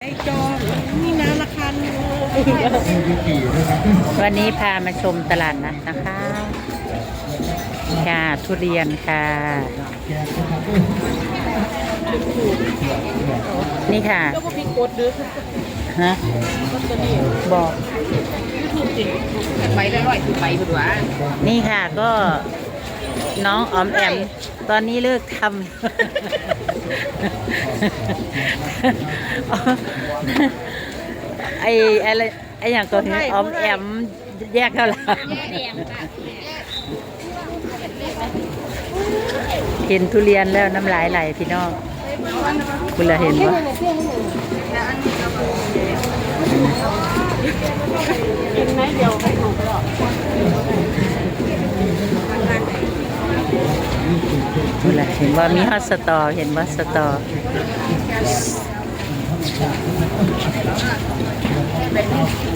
ไอ้จองนี่นะราคาหนึ่งวันนี้พามาชมตลาดนัดนะคะค่ะทุเรียนค่ะ นี่ค่ะแล้วก็พี่กดดื้อฮะก็จะนี่บอกทูบจริงไปแล้วร้อยไปบุญวะนี่ค่ะก็น้องออมแอม ตอนนี้เลิกทำไอ้อะไรไอ้อย่างก็เห็นออมแอมแยกเท่าไหร่เห็นทุเรียนแล้วน้ำลายไหลพี่น้องคุณละเห็นปะกินไหมเดียวให้ถูกแล้ว คุณละ เห็นว่ามีฮอตสตอ เห็นว่าสตอ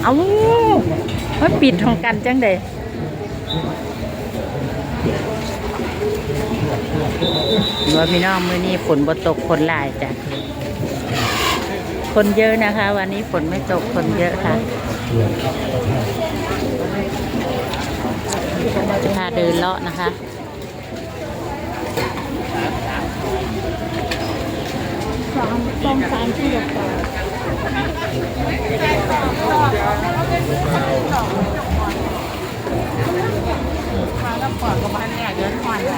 เอามันปิดของกันจังเดว่าพี่น้องมือนี้ฝนบ่ตกคนหลายจ้ะ คนเยอะนะคะ วันนี้ฝนไม่ตกคนเยอะค่ะจะพาเดินเลาะนะคะ สาม ต้มสามที่กับปลาปลาแล้วปลากับมันเนี่ยเดินควันไหล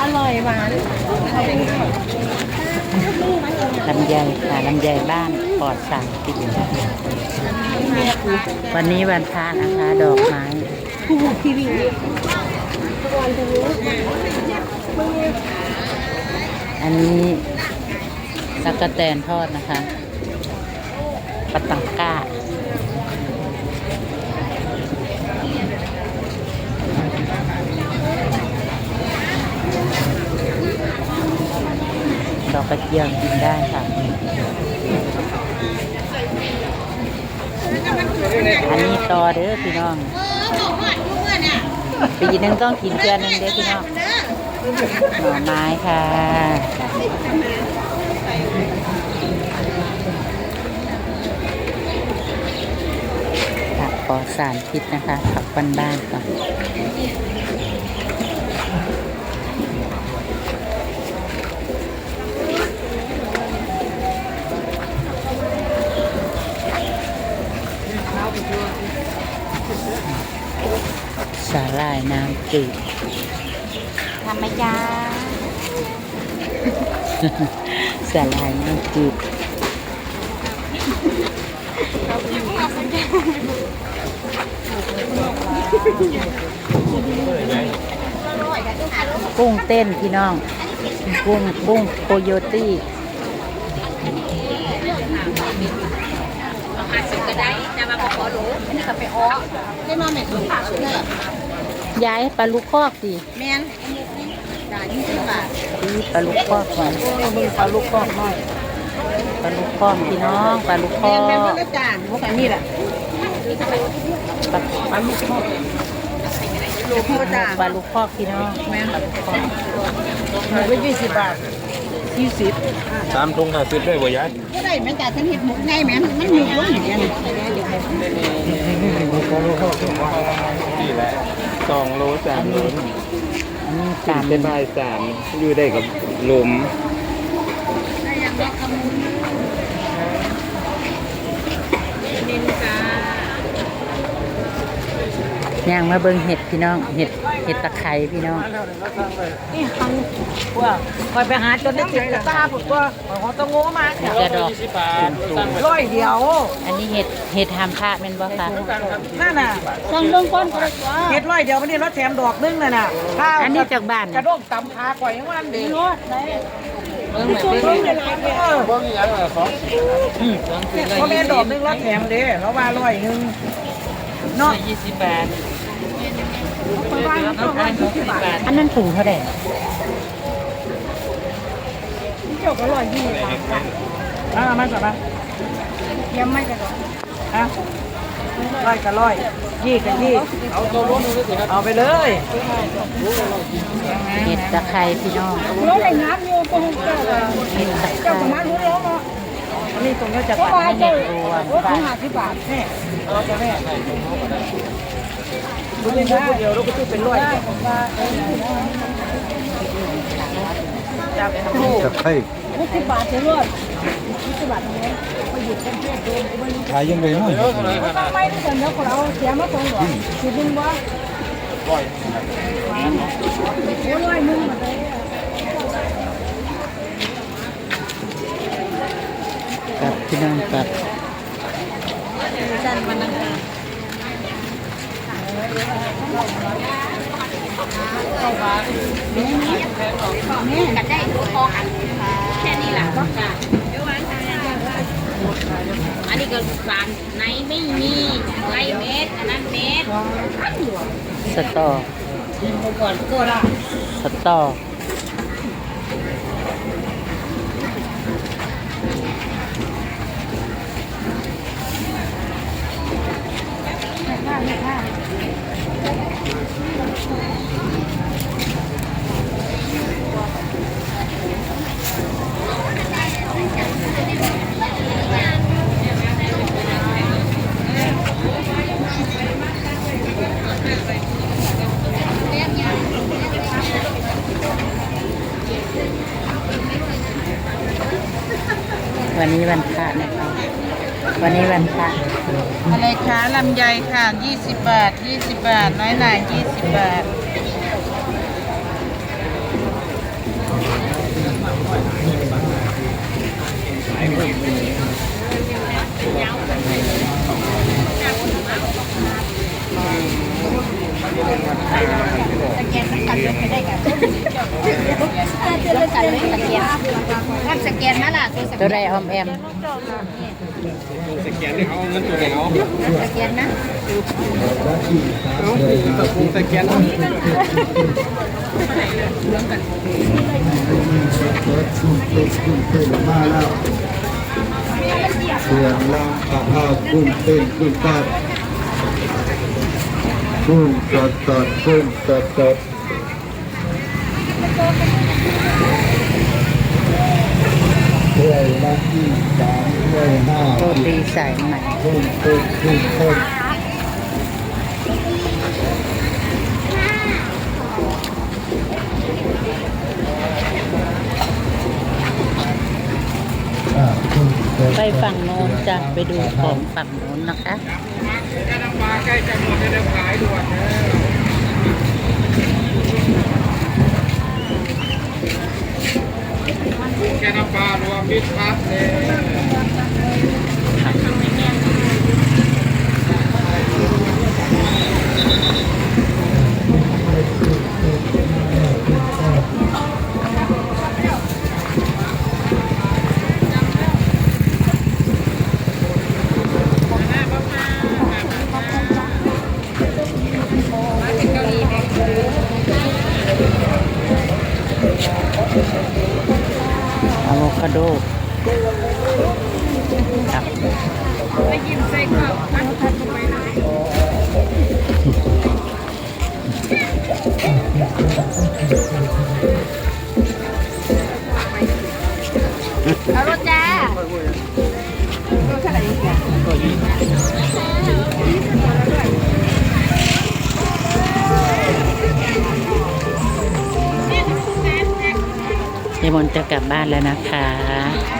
อร่อยหวานลำไยค่ะลำไยบ้านปลอดสารพิษวันนี้วันพระนะคะ ดอกไม้ผู้บุกทีวีทุกวันทุก อันนี้สักกะแตนทอดนะคะปะตังก้าดอกกระเจียวกินได้ค่ะ อันนี้ต่อเด้อพี่น้อง ปีหนึงต้องกินเทื่อหนึงเด้อพี่น้อง หน่อไม้ค่ะผักปลอดสารพิษนะคะผักบ้านๆก่อนสาหร่ายน้ำจืด ทำไหมจ้าสาหร่ายน้ำจืดกุ้งเต้นพี่น้อง กุ้งกุ้งโคโยตี้ก็ได้จะมาขอรู้นี่ก็ไปอ้อได้มาแม่ถูกเด้อย้ายปลาลูกคอกสิแม่นจ่ายยี่สิบบาทนี่ปลาลูกคอกก่อนมีปลาลูกกอกน้อยปลาลูกคอกพี่น้องปลาลูกคอแม่นกแม่นก็จานพวกอันนี้แหละปลาปลาลูกกอกลูกโคจานปลาลูกคอกพี่น้องแม่นปลาลูกคอกหมูก็ยี่สิบบาท ยี่สิบสามถุงห้าสิบด้วยบ่ยายก็ได้แม่จ่ายฉันเห็ดหมูไงแม่มันหมูล้วนอย่างเงี้ยนี่แหละสองโลสามโลอันนี้สาสามมเป็นบายสามอยู่ได้กับลม ย่างมาเบิ่งเห็ดพี่น้องเห็ดเห็ดตะไคร้พี่น้องนี่หังว่าคอยไปหาจนได้ติดกระตาผมว่าเขาต้องโง่มานี่จะดอกร้อยเดียว อันนี้เห็ดเห็ดหามพระเป็นบ่คะนั่นน่ะสั่งเรื่องก้อนเฮ็ดร้อยเดียววันนี้รถแถมดอกนึงน่ะน่ะข้าวอันนี้จากบ้านกระด้งตำขาก่อยยังวันดีรถไหนเบิ่งเบิ่งเออพวกนี้ยังสองเพราะแม่ดอกนึงรถแถมเด้เราว่าร้อยหนึงเนาะยี่สิบบาทไปว่าต้ องร้อยยี่สิบบาทอันนั้นถุงเท่าไหร่เจ้าก็ร้อยยี่สิบบาทอ่ามาสับมายังไม่กระดอกอะร้อยกับร้อยยี่กับยี่เอาตัวรถนึงสิครับเอาไปเลยเห็ดตะไคร้พี่น้องรถอะไรงับอยู่โอ้เจ้าว่ามีตะไคเจ้าร้ประมาณรู้แล้วเนาะอันนี้ตรงก็จะผัดปัดให้ให้เม็เจ้าดรวมโอ้ถึงห้าสิบบาทแน่เราจะแม่ดู เป็นผู้เดียวเราก็ต้องเป็นร้อยผมว่าเออจับคู่ตะไคร้หกสิบบาทเสียรวดหกสิบบาทตรงนี้ไปหยุดกันเพื่อนเดินไปขายยังไงเนาะเขาต้องไม่ทุกคนเดี๋ยวคนเราเสียมาตรงหรอคือมึงว่าร้อยร้อยมึงมาเลยกับพี่น้องกับจันมันนั งกันได้พอกันแค่นี้แหละอันนี้ก็สารไหนไม่มีไรเม็ดอันนั้นเม็ดสตอก่อนก็ได้สตอ วันนี้วันพระนะคะ วันนี้วันพระอะไรคะลำไยค่ะ 20 บาท 20 บาท น้อยหน่า20 บาทสแกนมันกันเลยไปได้กันเจอกันเลยสแกนถ้าสแกนมาล่ะตัวสตัวแกใดนออมแอม สแกนให้เขาเอาเงินตัวไหนเอาสแกนนะตะปูสแกนเอามาแล้วเสียงลางปะอากุ้งเต้นกุ้งตัดกุ้งสดสดกุ้งสดสด เรื่อยละที่สามเรื่อยห้าโรตีสายใหม่กุ้งเต้นกุ้งเต้นอ่ากุ้งเต้นไปฝั่งโน้นจ้ะไปดูของฝั่งโน้นนะคะแค่น้ำปลาใกล้จะหมดจะได้ขายด่วนนะ แค่น้ำปล เอารถจ้ายายมนจะกลับบ้านแล้วนะคะ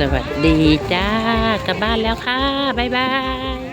สวัสดีจ้ากลับบ้านแล้วค่ะ บ๊ายบาย